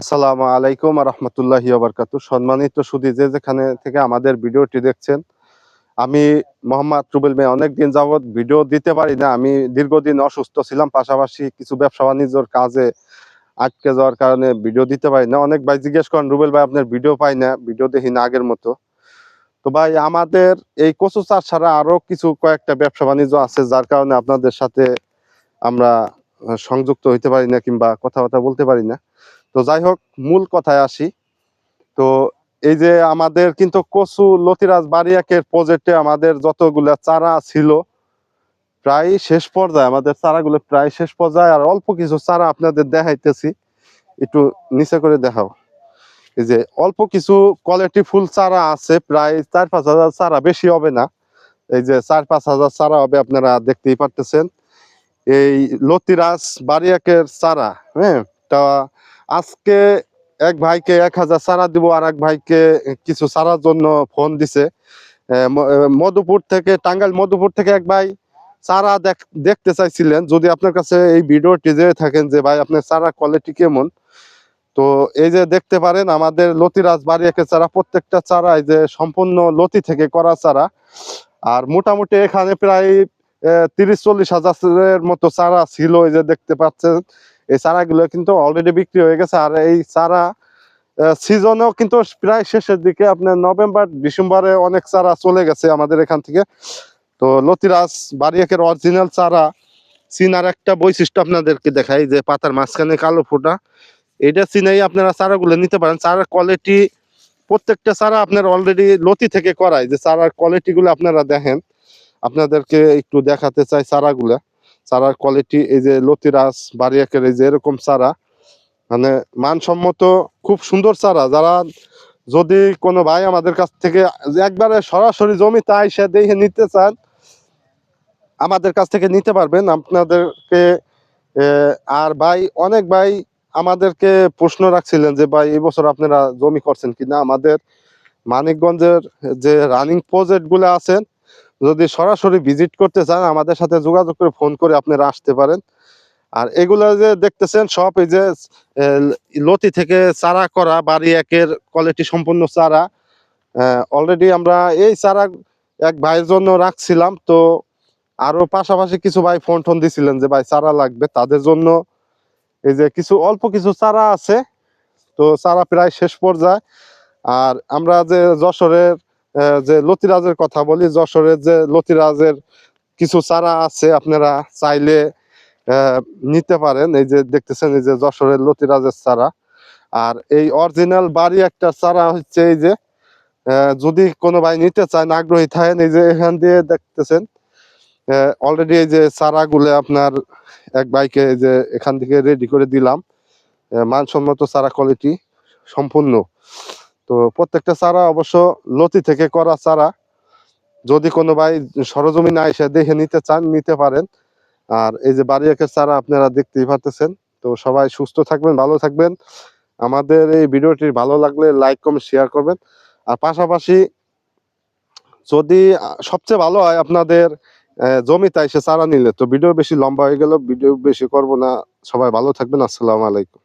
আসসালামু আলাইকুম রহমতুল্লাহি আবরকাত সম্মানিত সুদী, যে যেখানে থেকে আমাদের ভিডিওটি দেখছেন, আমি মোহাম্মদ রুবেল ভাই, অনেকদিন যাবৎ ভিডিও দিতে পারি না। আমি দীর্ঘদিন অসুস্থ ছিলাম, পাশাপাশি কিছু ব্যবসা বাণিজ্যর কাজে আটকে যাওয়ার কারণে ভিডিও দিতে পারি না। অনেক ভাই জিজ্ঞেস করেন, রুবেল ভাই, আপনার ভিডিও পাই না, ভিডিও দেখি না আগের মতো? তো ভাই, আমাদের এই কচু চাষ ছাড়া আরও কিছু কয়েকটা ব্যবসা বাণিজ্য আছে, যার কারণে আপনাদের সাথে আমরা সংযুক্ত হইতে পারি না কিংবা কথাবার্তা বলতে পারি না। তো যাই হোক মূল কথায় আসি। তো এই যে আমাদের কিন্তু কচু লতিরাজ বাড়িয়াকের প্রজেক্টে আমাদের যতগুলা চারা ছিল, প্রায় শেষ পর্যায়ে, আমাদের চারাগুলো প্রায় শেষ পর্যায়ে, আর অল্প কিছু চারা আপনাদের দেখাইতেছি। একটু নিচে করে দেখাও। এই যে অল্প কিছু কোয়ালিটি ফুল চারা আছে, প্রায় চার পাঁচ হাজার চারা বেশি হবে না। এই যে চার পাঁচ হাজার চারা হবে, আপনারা দেখতেই পারতেছেন। এই লতিরাজ বাড়িয়াকের চারা হ্যাঁ তা আজকে এক ভাইকে এক হাজার চারা দিব আর এক ভাইকে কিছু চারার জন্য ফোন দিছে। মধুপুর থেকে, টাঙ্গাইল মধুপুর থেকে এক ভাই চারা দেখ- দেখতে চাইছিলেন। যদি আপনার কাছে এই ভিডিওটি যে থাকেন যে ভাই আপনার চারা কোয়ালিটি কেমন, তো এই যে দেখতে পারেন আমাদের লতিরাজ বাড়িয়াকে চারা, প্রত্যেকটা চারা যে সম্পূর্ণ লতি থেকে করা চারা। আর মোটামুটি এখানে প্রায় তিরিশ চল্লিশ হাজারের মতো চারা ছিল এই যে দেখতে পাচ্ছেন। এই চারাগুলো কিন্তু অলরেডি বিক্রি হয়ে গেছে। আর এই চারা সিজনেও কিন্তু প্রায় শেষের দিকে। আপনার নভেম্বর, ডিসেম্বরে অনেক চারা চলে গেছে আমাদের এখান থেকে। তো লতিরাজ বাড়িয়াকের অরিজিনাল চারা চিনার একটা বৈশিষ্ট্য আপনাদেরকে দেখাই যে পাতার মাঝখানে কালো ফোঁটা। এটা চিনাই আপনারা চারাগুলো নিতে পারেন। চারার কোয়ালিটি প্রত্যেকটা চারা আপনার অলরেডি লতি থেকে করায়। যে চারার কোয়ালিটি গুলো আপনারা দেখেন। আপনাদেরকে একটু দেখাতে চাই চারাগুলা। চারার কোয়ালিটি এই যে লতিরাজ বাড়িয়াকের এই যে এরকম চারা মানে মানসম্মত খুব সুন্দর চারা। যারা যদি কোনো ভাই আমাদের কাছ থেকে একবারে সরাসরি জমিতে আইসা দেখে নিতে চান, আমাদের কাছ থেকে নিতে পারবেন। আপনাদেরকে আর ভাই, অনেক ভাই আমাদেরকে প্রশ্ন রাখছিলেন যে, ভাই, এই বছর আপনারা জমি করছেন কিনা? আমাদের মানিকগঞ্জের যে রানিং প্রজেক্টগুলো আছেন যদি সরাসরি ভিজিট করতে চান, আমাদের সাথে যোগাযোগ করে ফোন করে আপনারা আসতে পারেন। আর এগুলো যে দেখতেছেন, সব এই যে লতি থেকে চারা করা, বাড়ি একের কোয়ালিটি সম্পন্ন চারা। অলরেডি আমরা এই চারা এক ভাইয়ের জন্য রাখছিলাম, তো আরও পাশাপাশি কিছু ভাই ফোন টোন দিছিলেন যে, ভাই, চারা লাগবে। তাদের জন্য এই যে কিছু, অল্প কিছু চারা আছে, তো চারা প্রায় শেষ পর্যায়ে। আর আমরা যে যশোরের যে লতিরাজের কথা বলি যশোরের যে লতিরাজের কিছু চারা আছে, আপনারা চাইলে নিতে পারেন। এই যে দেখতেছেন, এই যে যশোরের লতিরাজের চারা। আর এই অরিজিনাল বাড়ি একটা চারা হচ্ছে এই যে যদি কোনো ভাই নিতে চান আগ্রহী থাকেন, এই যে এখান দিয়ে দেখতেছেন অলরেডি এই যে চারাগুলো আপনার এক বাইকে এই যে এখান থেকে রেডি করে দিলাম। মানসম্মত চারা কোয়ালিটি সম্পূর্ণ। তো প্রত্যেকটা চারা অবশ্য লতি থেকে করা চারা, যদি কোনো ভাই সরজমিনে এসে দেখে নিতে চান, নিতে পারেন। আর এই যে বাড়িয়াকের চারা আপনারা দেখতেই পারতেছেন। তো সবাই সুস্থ থাকবেন, ভালো থাকবেন। আমাদের এই ভিডিওটি ভালো লাগলে লাইক, কমেন্ট শেয়ার করবেন। আর পাশাপাশি যদি সবচেয়ে ভালো হয় আপনাদের জমিতে এসে চারা নিলে, তো ভিডিও বেশি লম্বা হয়ে গেল ভিডিও বেশি করব না। সবাই ভালো থাকবেন, আসসালামু আলাইকুম।